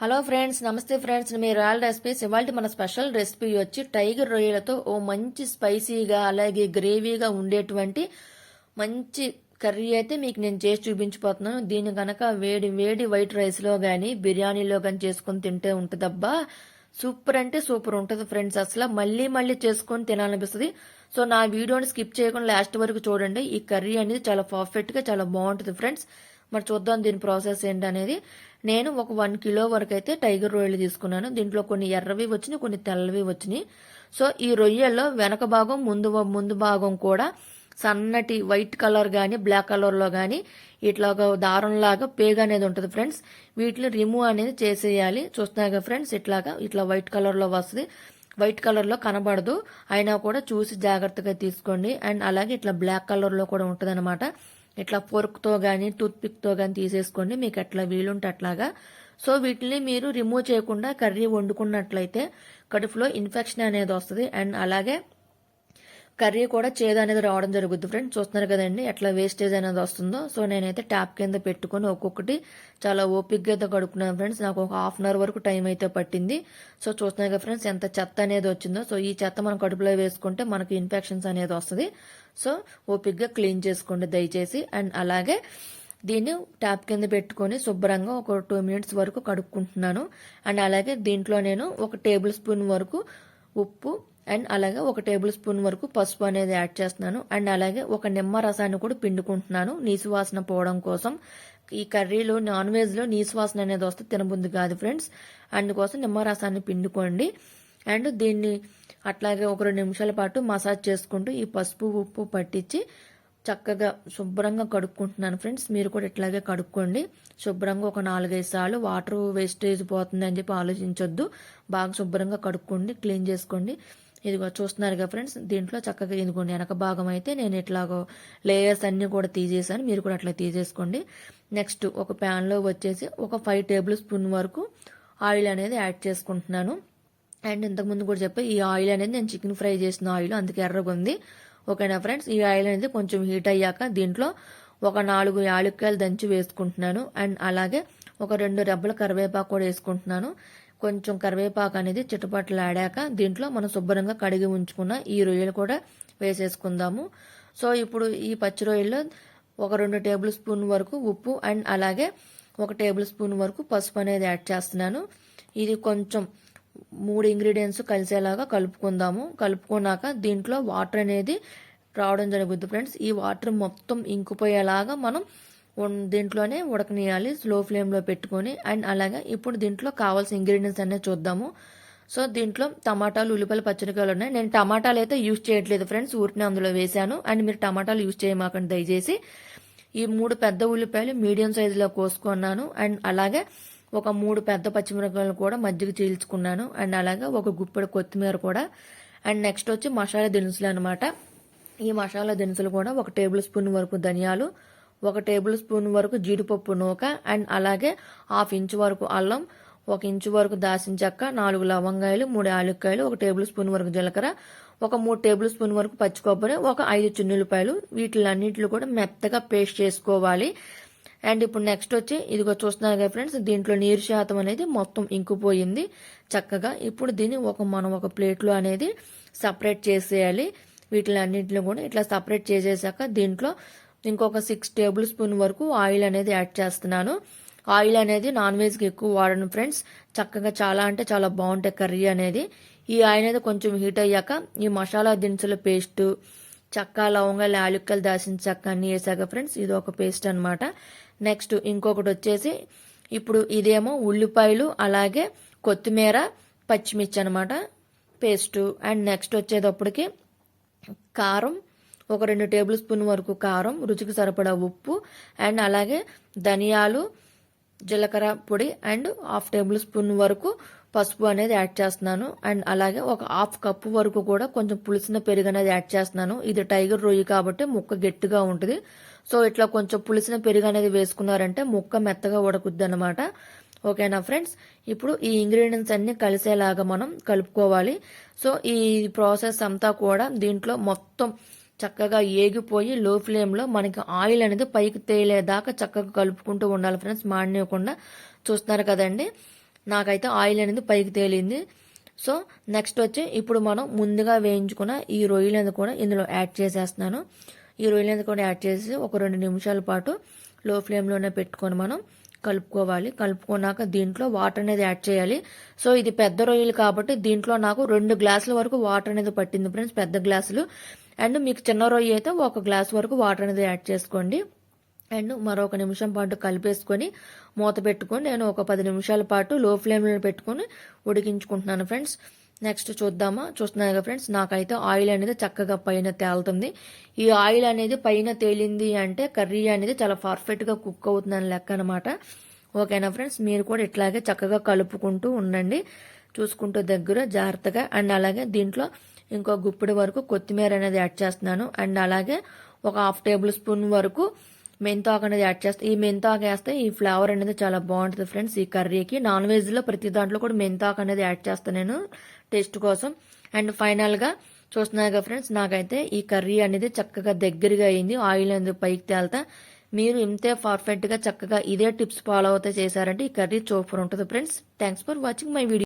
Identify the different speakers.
Speaker 1: Hello friends నమస్తే friends. మీ royal recipes. ఇవాళ మన స్పెషల్ రెసిపీ వచ్చి టైగర్ రొయ్యలతో ఓ మంచి స్పైసీగా అలాగే గ్రేవీగా ఉండేటువంటి మంచి కర్రీ అయితే మీకు నేను చేసి చూపించిపోతున్నాను. దీని గనక వేడి వేడి వైట్ రైస్లో కానీ బిర్యానీలో కానీ చేసుకొని తింటే ఉంటుందబ్బా. సూపర్ అంటే సూపర్ ఉంటుంది ఫ్రెండ్స్ అసలు. మళ్ళీ మళ్ళీ చేసుకొని తినాలనిపిస్తుంది. సో నా వీడియోని స్కిప్ చేయకుండా లాస్ట్ వరకు చూడండి. ఈ కర్రీ అనేది చాలా పర్ఫెక్ట్గా చాలా బాగుంటుంది ఫ్రెండ్స్. మరి చూద్దాం దీని ప్రాసెస్ ఏంటి అనేది నేను ఒక వన్ కిలో వరకు అయితే టైగర్ రొయ్యలు తీసుకున్నాను. దీంట్లో కొన్ని ఎర్రవి వచ్చినాయి కొన్ని తెల్లవి వచ్చినాయి. సో ఈ రొయ్యల్లో వెనక భాగం ముందు ముందు భాగం కూడా సన్నటి వైట్ కలర్ కానీ బ్లాక్ కలర్లో కానీ ఇట్లాగా దారంలాగా పేగ అనేది ఉంటుంది ఫ్రెండ్స్. వీటిని రిమూవ్ అనేది చేసేయాలి. చూస్తున్నాయి ఫ్రెండ్స్ ఇట్లాగా ఇట్లా వైట్ కలర్లో వస్తుంది. వైట్ కలర్లో కనబడదు. అయినా కూడా చూసి జాగ్రత్తగా తీసుకోండి. అండ్ అలాగే ఇట్లా బ్లాక్ కలర్లో కూడా ఉంటుంది ఇట్లా ఫోర్క్తో కానీ టూత్పిక్తో కానీ తీసేసుకోండి. మీకు ఎట్లా వీలుంటే అట్లాగా. సో వీటిని మీరు రిమూవ్ చేయకుండా కర్రీ వండుకున్నట్లయితే కడుపులో ఇన్ఫెక్షన్ అనేది వస్తుంది. అండ్ అలాగే కర్రీ కూడా చేదు అనేది రావడం జరుగుద్ది ఫ్రెండ్స్ చూస్తున్నారు కదండి ఎట్లా వేస్టేజ్ అనేది వస్తుందో. సో నేనైతే ట్యాప్ కింద పెట్టుకొని ఒక్కొక్కటి చాలా ఓపిక్గా అయితే కడుక్కున్నాను ఫ్రెండ్స్ నాకు ఒక హాఫ్ అన్ అవర్ వరకు టైం అయితే పట్టింది. సో చూస్తున్నారు కదా ఫ్రెండ్స్ ఎంత చెత్త అనేది వచ్చిందో. సో ఈ చెత్త మనం కడుపులో వేసుకుంటే మనకు ఇన్ఫెక్షన్స్ అనేది వస్తుంది. సో ఓపిక్గా క్లీన్ చేసుకోండి దయచేసి. అండ్ అలాగే దీన్ని ట్యాప్ కింద పెట్టుకొని శుభ్రంగా ఒక టూ మినిట్స్ వరకు కడుక్కుంటున్నాను. అండ్ అలాగే దీంట్లో నేను ఒక టేబుల్ స్పూన్ వరకు ఉప్పు అండ్ అలాగే ఒక టేబుల్ స్పూన్ వరకు పసుపు అనేది యాడ్ చేస్తున్నాను. అండ్ అలాగే ఒక నిమ్మ రసాన్ని కూడా పిండుకుంటున్నాను. నీసు వాసన పోవడం కోసం. ఈ కర్రీలో నాన్ వెజ్లో నీసు వాసన అనేది వస్తే తినబుద్ది కాదు ఫ్రెండ్స్. అందుకోసం నిమ్మ రసాన్ని పిండుకోండి. అండ్ దీన్ని అట్లాగే ఒక రెండు నిమిషాల పాటు మసాజ్ చేసుకుంటూ ఈ పసుపు ఉప్పు పట్టించి చక్కగా శుభ్రంగా కడుక్కుంటున్నాను ఫ్రెండ్స్. మీరు కూడా ఇట్లాగే కడుక్కోండి. శుభ్రంగా ఒక నాలుగైదు సార్లు వాటర్ వేస్టేజ్ పోతుంది అని చెప్పి ఆలోచించొద్దు. బాగా శుభ్రంగా కడుక్కోండి క్లీన్ చేసుకోండి. ఇదిగో చూస్తున్నారుగా ఫ్రెండ్స్ దీంట్లో చక్కగా ఇదిగోండి వెనక భాగం అయితే నేను ఇట్లాగో లేయర్స్ అన్నీ కూడా తీసేసాను. మీరు కూడా అట్లా తీసేసుకోండి. నెక్స్ట్ ఒక ప్యాన్లో వచ్చేసి ఒక ఫైవ్ టేబుల్ స్పూన్ వరకు ఆయిల్ అనేది యాడ్ చేసుకుంటున్నాను. అండ్ ఇంతకుముందు కూడా చెప్పి ఈ ఆయిల్ అనేది నేను చికెన్ ఫ్రై చేసిన ఆయిల్ అందుకే ఎర్రగా ఉంది ఓకేనా ఫ్రెండ్స్? ఈ ఆయిల్ అనేది కొంచెం హీట్ అయ్యాక దీంట్లో ఒక నాలుగు యాలుక్కాయలు దంచి వేసుకుంటున్నాను. అండ్ అలాగే ఒక రెండు రెబ్బల కరివేపాకు కూడా వేసుకుంటున్నాను. కొంచెం కరివేపాకు అనేది చిటపట్లు ఆడాక దీంట్లో మనం శుభ్రంగా కడిగి ఉంచుకున్న ఈ రొయ్యలు కూడా వేసేసుకుందాము. సో ఇప్పుడు ఈ పచ్చి రొయ్యల్లో ఒక రెండు టేబుల్ స్పూన్ వరకు ఉప్పు అండ్ అలాగే ఒక టేబుల్ స్పూన్ వరకు పసుపు అనేది యాడ్ చేస్తున్నాను. ఇది కొంచెం మూడు ఇంగ్రీడియంట్స్ కలిసేలాగా కలుపుకుందాము. కలుపుకున్నాక దీంట్లో వాటర్ అనేది రావడం జరుగుద్ది ఫ్రెండ్స్ ఈ వాటర్ మొత్తం ఇంకిపోయేలాగా మనం దీంట్లోనే ఉడకనియాలి స్లో ఫ్లేమ్లో పెట్టుకొని. అండ్ అలాగే ఇప్పుడు దీంట్లో కావాల్సిన ఇంగ్రీడియంట్స్ అనేది చూద్దాము. సో దీంట్లో టమాటాలు ఉల్లిపాయలు పచ్చడికాయలు ఉన్నాయి. నేను టమాటాలు అయితే యూజ్ చేయట్లేదు ఫ్రెండ్స్ ఊరిని అందులో వేశాను. అండ్ మీరు టమాటాలు యూజ్ చేయమాకండి దయచేసి. ఈ మూడు పెద్ద ఉల్లిపాయలు మీడియం సైజులో కోసుకున్నాను. అండ్ అలాగే ఒక మూడు పెద్ద పచ్చిమిరపకాయలు కూడా మజ్జిగ చీల్చుకున్నాను. అండ్ అలాగే ఒక గుప్పెడు కొత్తిమీర కూడా. అండ్ నెక్స్ట్ వచ్చి మసాలా దినుసులు అనమాట ఈ మసాలా దినుసులు కూడా ఒక టేబుల్ స్పూన్ వరకు ధనియాలు ఒక టేబుల్ స్పూన్ వరకు జీడిపప్పు నూక అండ్ అలాగే హాఫ్ ఇంచు వరకు అల్లం ఒక ఇంచు వరకు దాసిన చెక్క నాలుగు లవంగాయలు మూడు యాలక్కాయలు ఒక టేబుల్ స్పూన్ వరకు జీలకర్ర ఒక మూడు టేబుల్ స్పూన్ వరకు పచ్చి కొబ్బరి ఒక ఐదు చిన్నులపాయలు. వీటిలన్నింటిలో కూడా మెత్తగా పేస్ట్ చేసుకోవాలి. అండ్ ఇప్పుడు నెక్స్ట్ వచ్చి ఇదిగో చూస్తున్నారు కదా ఫ్రెండ్స్ దీంట్లో నీరు శాతం అనేది మొత్తం ఇంకిపోయింది. చక్కగా ఇప్పుడు దీన్ని ఒక మనం ఒక ప్లేట్లో అనేది సపరేట్ చేసేయాలి. వీటిని అన్నింటిలో కూడా ఇట్లా సపరేట్ చేసేసాక దీంట్లో ఇంకొక సిక్స్ టేబుల్ స్పూన్ వరకు ఆయిల్ అనేది యాడ్ చేస్తున్నాను. ఆయిల్ అనేది నాన్ వెజ్కి ఎక్కువ వాడను ఫ్రెండ్స్ చక్కగా చాలా అంటే చాలా బాగుంటాయి కర్రీ అనేది. ఈ ఆయిల్ అనేది కొంచెం హీట్ అయ్యాక ఈ మసాలా దినుసుల పేస్టు చక్క లవంగాలు యాలక్కలు దాసిన చక్క అన్ని వేసాక ఫ్రెండ్స్ ఇది ఒక పేస్ట్ అనమాట నెక్స్ట్ ఇంకొకటి వచ్చేసి ఇప్పుడు ఇదేమో ఉల్లిపాయలు అలాగే కొత్తిమీర పచ్చిమిర్చి అనమాట పేస్టు అండ్ నెక్స్ట్ వచ్చేటప్పటికి కారం ఒక రెండు టేబుల్ స్పూన్ వరకు కారం రుచికి సరిపడా ఉప్పు అండ్ అలాగే ధనియాలు జీలకర్ర పొడి అండ్ హాఫ్ టేబుల్ స్పూన్ వరకు పసుపు అనేది యాడ్ చేస్తున్నాను. అండ్ అలాగే ఒక హాఫ్ కప్పు వరకు కూడా కొంచెం పులిసిన పెరుగు అనేది యాడ్ చేస్తున్నాను. ఇది టైగర్ రొయ్యి కాబట్టి ముక్క గట్టిగా ఉంటుంది. సో ఇట్లా కొంచెం పులిసిన పెరుగు అనేది వేసుకున్నారంటే ముక్క మెత్తగా ఉడకుద్ది అనమాట ఓకేనా ఫ్రెండ్స్? ఇప్పుడు ఈ ఇంగ్రీడియంట్స్ అన్ని కలిసేలాగా మనం కలుపుకోవాలి. సో ఈ ప్రాసెస్ అంతా కూడా దీంట్లో మొత్తం చక్కగా ఏగిపోయి లో ఫ్లేమ్లో మనకి ఆయిల్ అనేది పైకి తేలేదాకా చక్కగా కలుపుకుంటూ ఉండాలి ఫ్రెండ్స్. మాడనివ్వకుండా చూస్తున్నారు కదండి. నాకైతే ఆయిల్ అనేది పైకి తేలింది. సో నెక్స్ట్ వచ్చి ఇప్పుడు మనం ముందుగా వేయించుకున్న ఈ రొయ్యలు అనేది కూడా ఇందులో యాడ్ చేసేస్తున్నాను. ఈ రొయ్యలు అనేది కూడా యాడ్ చేసి ఒక రెండు నిమిషాల పాటు లో ఫ్లేమ్లోనే పెట్టుకొని మనం కలుపుకోవాలి. కలుపుకున్నాక దీంట్లో వాటర్ అనేది యాడ్ చేయాలి. సో ఇది పెద్ద రొయ్యలు కాబట్టి దీంట్లో నాకు రెండు గ్లాసుల వరకు వాటర్ అనేది పట్టింది ఫ్రెండ్స్ పెద్ద గ్లాసులు. అండ్ మీకు చిన్న రొయ్య అయితే ఒక గ్లాస్ వరకు వాటర్ అనేది యాడ్ చేసుకోండి. అండ్ మరొక నిమిషం పాటు కలిపేసుకొని మూత పెట్టుకొని నేను ఒక పది నిమిషాల పాటు లో ఫ్లేమ్లో పెట్టుకొని ఉడికించుకుంటున్నాను ఫ్రెండ్స్. నెక్స్ట్ చూద్దామా? చూస్తున్నాయి కదా ఫ్రెండ్స్ నాకైతే ఆయిల్ అనేది చక్కగా పైన తేలుతుంది. ఈ ఆయిల్ అనేది పైన తేలింది అంటే కర్రీ అనేది చాలా పర్ఫెక్ట్గా కుక్ అవుతుందని లెక్క అనమాట ఓకేనా ఫ్రెండ్స్? మీరు కూడా ఇట్లాగే చక్కగా కలుపుకుంటూ ఉండండి. చూసుకుంటూ దగ్గర జాగ్రత్తగా. అండ్ అలాగే దీంట్లో ఇంకో గుప్పిడి వరకు కొత్తిమీర అనేది యాడ్ చేస్తున్నాను. అండ్ అలాగే ఒక హాఫ్ టేబుల్ స్పూన్ వరకు మెంతాకు అనేది యాడ్ చేస్తే. ఈ మెంతాకు వేస్తే ఈ ఫ్లేవర్ అనేది చాలా బాగుంటుంది ఫ్రెండ్స్. ఈ కర్రీకి నాన్ వెజ్లో ప్రతి దాంట్లో కూడా మెంతాకు అనేది యాడ్ చేస్తాను నేను టేస్ట్ కోసం. అండ్ ఫైనల్గా చూస్తున్నాయి కదా ఫ్రెండ్స్ నాకైతే ఈ కర్రీ అనేది చక్కగా దగ్గరగా అయింది. ఆయిల్ అనేది పైకి తేల్తా? మీరు ఇంతే పర్ఫెక్ట్గా చక్కగా ఇదే టిప్స్ ఫాలో అవుతే చేశారంటే ఈ కర్రీ సూపర్ ఉంటుంది friends. Thanks for watching my video.